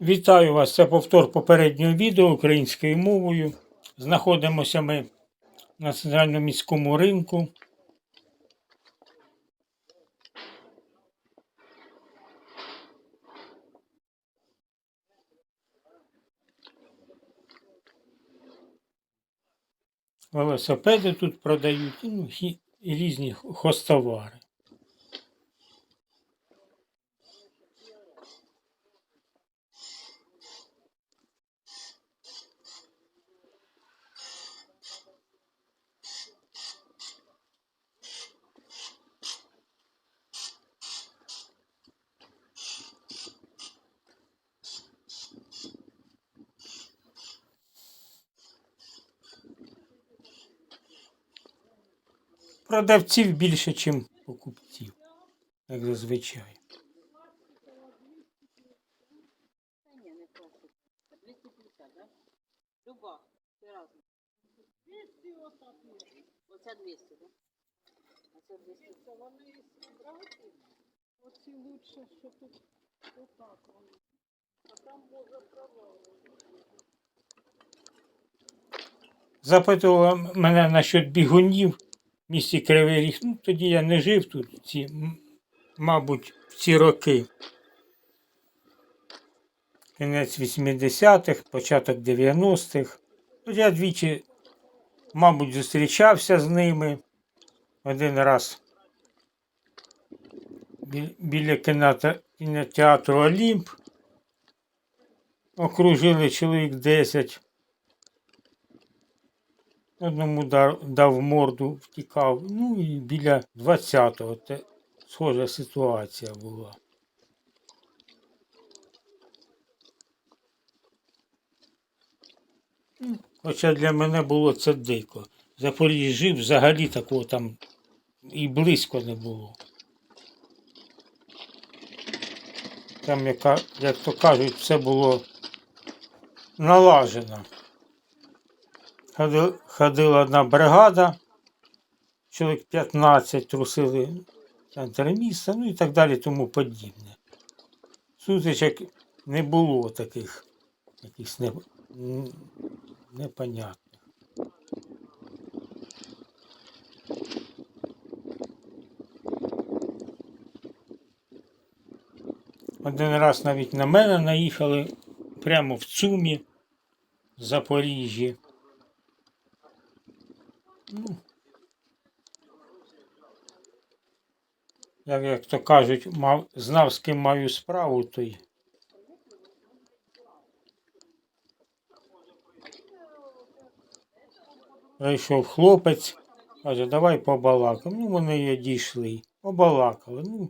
Вітаю вас! Це повтор попереднього відео українською мовою. Знаходимося ми на центральному міському ринку. Велосипеди тут продають ну, і різні хостовари. Продавців більше, ніж покупців, як зазвичай. Та ні, не класика. 250, да? Люба, ти разом. 200 отак є. Оця 200, да? Оця 200. Вони брати, оці лучше, що тут отак. А там може провали. Запитувала мене насчет бігунів місті Кривий Ріг. Ну, тоді я не жив тут, ці, мабуть, ці роки. Кінець 80-х, початок 90-х. От я двічі, мабуть, зустрічався з ними. Один раз біля кінотеатру Олімп. Окружили чоловік 10. Одному дав, дав морду, втікав. Ну і біля 20-го те, схожа ситуація була. Ну, Хоча для мене було це дико. В Запоріжжі взагалі такого там і близько не було. Там, яка, як то кажуть, все було налажено. Ходи- Ходила одна бригада, чоловік 15 трусили центр міста, ну і так далі, тому подібне. Сутичок не було таких якихось не, непонятних. Один раз навіть на мене наїхали прямо в Цумі, в Запоріжжі. Ну, як, як то кажуть, мав, знав, з ким маю справу, то й. Прийшов хлопець, каже, давай побалакаємо. Ну, вони і дійшли. Побалакали. Ну,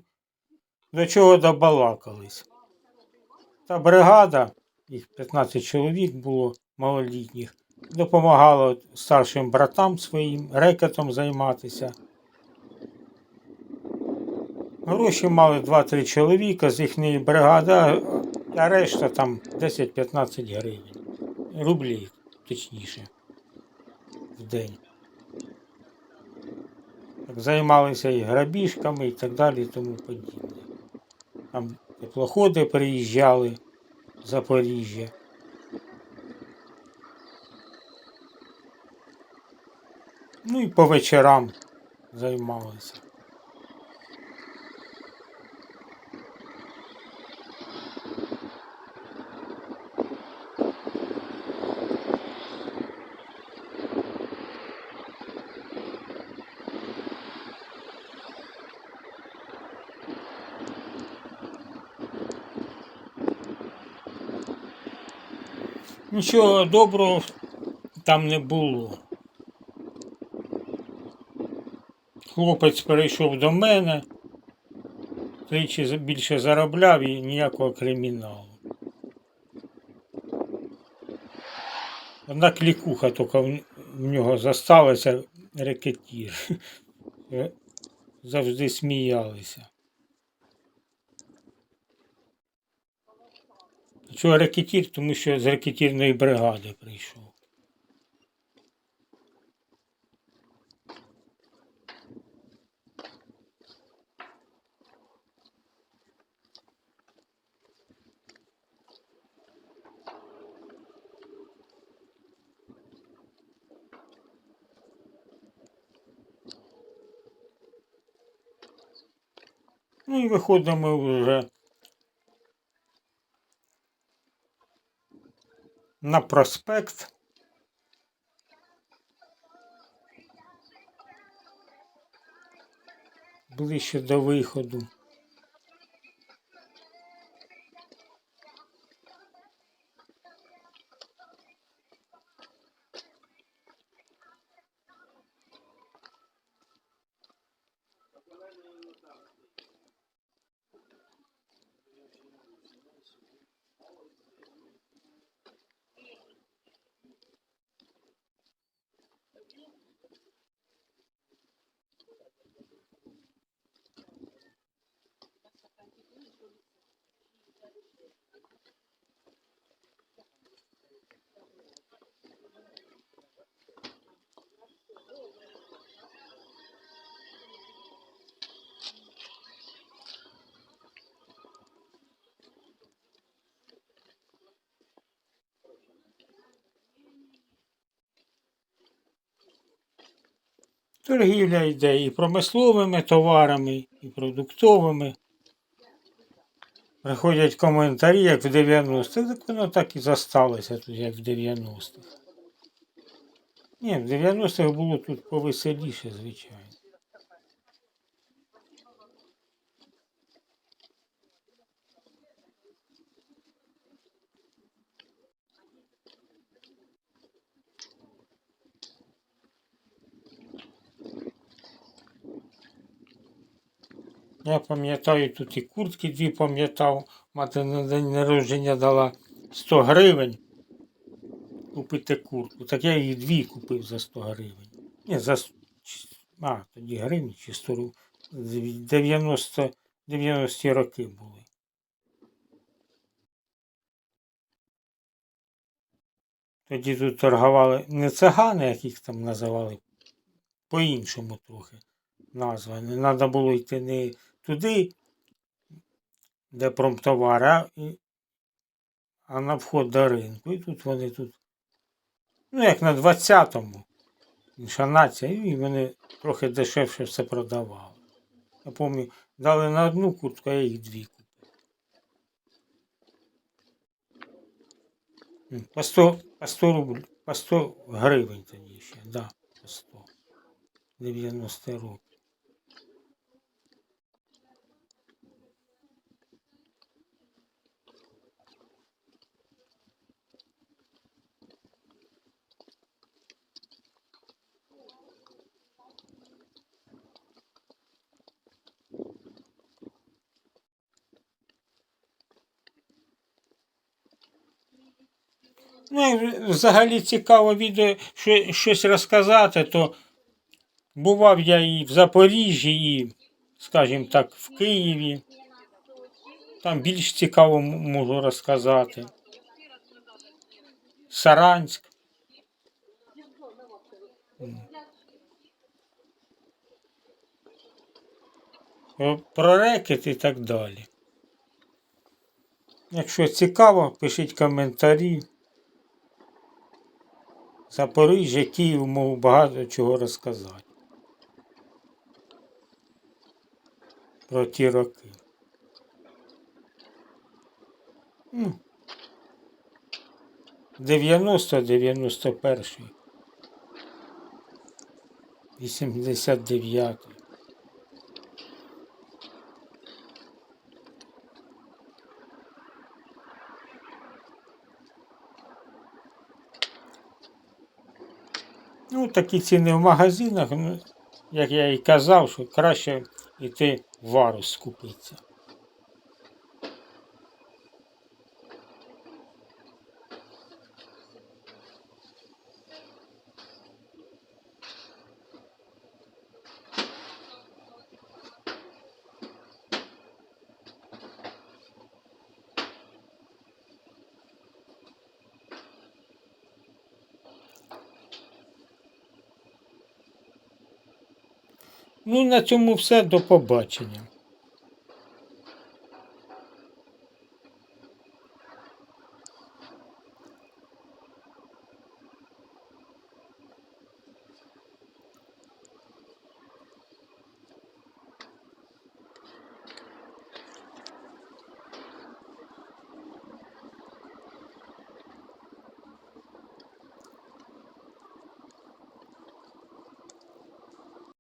до чого добалакались. Та бригада, їх 15 чоловік було малолітніх, допомагала старшим братам своїм рекетом займатися. Гроші мали 2-3 чоловіка з їхньої бригади, а- решта там 10-15 гривень. Рублів, точніше, в день. Займалися і грабіжками і так далі і тому подібне. Там теплоходи приїжджали в Запоріжжя. Ну і по вечорам займалися. Нічого доброго там не було. Хлопець перейшов до мене, тричі більше заробляв і ніякого криміналу. Одна клікуха тільки в- нього засталася рекетір. Завжди сміялися. Чого ракетір, тому що з ракетірної бригади прийшов. Ну і виходимо вже на проспект. Ближче до виходу. Thank you. Торгівля йде і промисловими товарами, і продуктовими. Приходять коментарі, як в 90-х, так воно так і засталося тут, як в 90-х. Ні, в 90-х було тут повеселіше, звичайно. Я пам'ятаю, тут і куртки дві пам'ятав. Мати на день народження дала 100 гривень купити куртку. Так я їх дві купив за 100 гривень. Ні, за а, тоді гривні чи 100 ру- 90, 90 роки були. Тоді тут торгували не цигани, як їх там називали, по-іншому трохи назва. Не треба було йти не туди, де промтовар, а, на вход до ринку. І тут вони тут, ну як на 20-му, інша нація, і вони трохи дешевше все продавали. Я пам'ятаю, дали на одну куртку, а я їх дві купив. По 100, по 100 рубль, по 100 гривень тоді ще, да, по 100. 90 років. Ну, взагалі цікаво відео, що, щось розказати, то бував я і в Запоріжжі, і, скажімо так, в Києві. Там більш цікаво можу розказати. Саранськ. Про рекет і так далі. Якщо цікаво, пишіть коментарі. Запоріжжя, Київ мов багато чого розказати. Про ті роки. Ну, 90-91. 89. Ну, такі ціни в магазинах, ну, як я і казав, що краще йти в варус скупитися. Ну, на цьому все. До побачення.